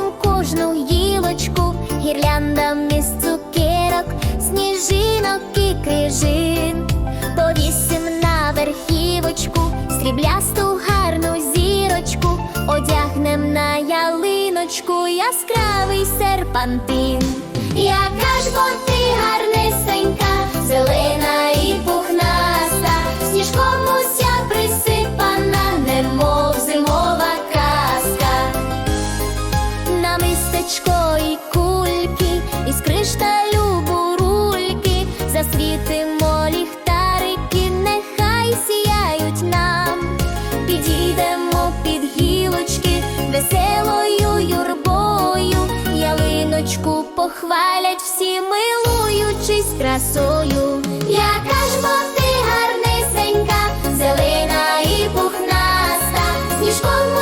Прикрасим кожну гілочку, гірляндами з цукерок, сніжинок і крижин, повісим на верхівочку, сріблясту гарну зірочку, одягнем на ялиночку яскравий серпантин. Яка ж бо ти гарний яблучко і кульки, із кришталю бурульки, засвітимо ліхтарики, нехай сіяють нам, підійдемо під гілочки, веселою юрбою, ялиночку похвалять всі, милуючись красою. Яка ж бо ти гарнисенька, зелена і пухнаста, сніжком